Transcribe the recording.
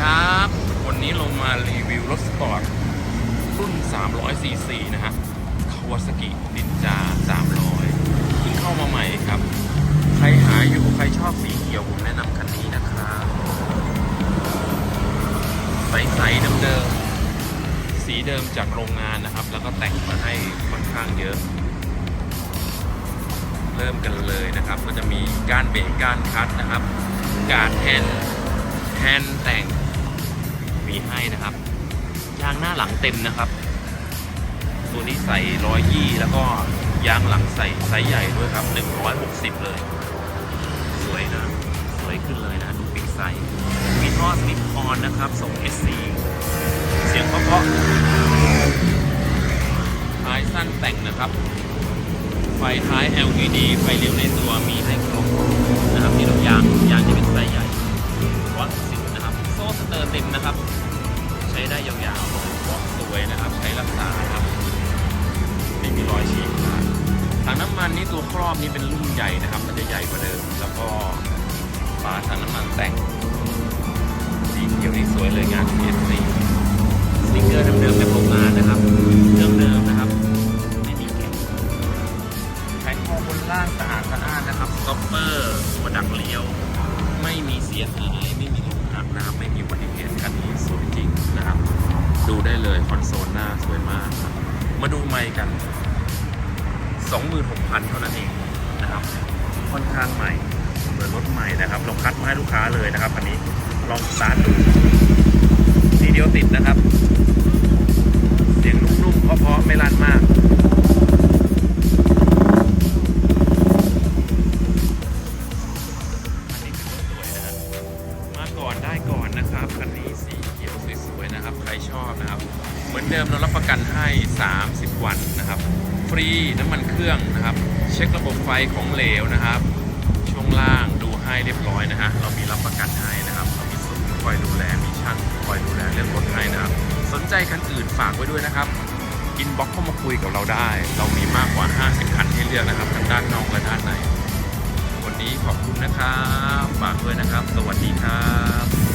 ครับ วันนี้เรามารีวิวรถสปอร์ตรุ่น 300 cc นะฮะคาวาซากินินจา 300เพิ่งเข้ามาใหม่ครับ ใครหาอยู่ใครชอบสีเขียว ผมแนะนำคันนี้นะครับใสๆเดิมๆสีเดิมจากโรงงานนะครับ แล้วก็แต่งมาให้ค่อนข้างเยอะ เริ่มกันเลยนะครับ ก็จะมีการเบรกการคัดนะครับ การแฮนด์แฮนด์แต่ง มีให้นะครับยางหน้าหลังเต็มนะครับ ตัวนี้ใส่ร้อยยี่แล้วก็ยางหลังใส่ไซส์ใหญ่ด้วยครับ 160 เลย สวยนะ สวยขึ้นเลยนะดูปิกไซส์มีท่อสลิปออนนะครับส่ง SC เสียงเพราะๆท้ายสั้นแต่งนะครับ ไฟท้าย LED ไฟเลี้ยวในตัวมีให้ครบนะครับนี่รถยางยางที่เป็นไซส์ใหญ่ร้อยสิบนะครับ โซ่สเตอร์เต็มนะครับ ได้ยาวๆบอกสวยนะครับ ใช้รักษาครับ ไม่มีรอยฉีกขาดถังน้ำมันนี่ตัวครอบนี่เป็นรุ่นใหญ่นะครับ มันจะใหญ่กว่าเดิม แล้วก็ฝาถังน้ำมันแต่งสีเขียวนี่สวยเลยงาน PSC สติ๊กเกอร์เดิมๆจากโรงงานนะครับเดิมๆนะครับไม่มีแกะแผงคอบนล่างสะอาดสะอาดนะครับสต็อปเปอร์หัวดักเลี้ยว ไม่มีเสียหายไม่มีลูกหักนะครับไม่มีอุบัติเหตุ ดูได้เลยคอนโซลหน้าสวยมากครับ มาดูไมค์กัน 26,000 เท่านั้นเองนะครับ ค่อนข้างใหม่เหมือนรถใหม่นะครับเราคัดมาให้ลูกค้าเลยนะครับอันนี้ลองสตาร์ทดูทีเดียวติดนะครับ นะครับ ใครชอบนะครับ เหมือนเดิมเรารับประกันให้ 30 วันนะครับ ฟรีน้ำมันเครื่องนะครับ เช็คระบบไฟของเหลวนะครับ ช่วงล่างดูให้เรียบร้อยนะฮะเรามีรับประกันให้นะครับเรามีศูนคอยดูแลมีช่างคอยดูแลเรื่องรถให้นะครับ สนใจคันอื่นฝากไว้ด้วยนะครับอินบ็อกเข้ามาคุยกับเราได้ เรามีมากกว่า 50 คันให้เลือกนะครับทั้งด้านนอกและด้านใน วันนี้ขอบคุณนะครับ ฝากด้วยนะครับ สวัสดีครับ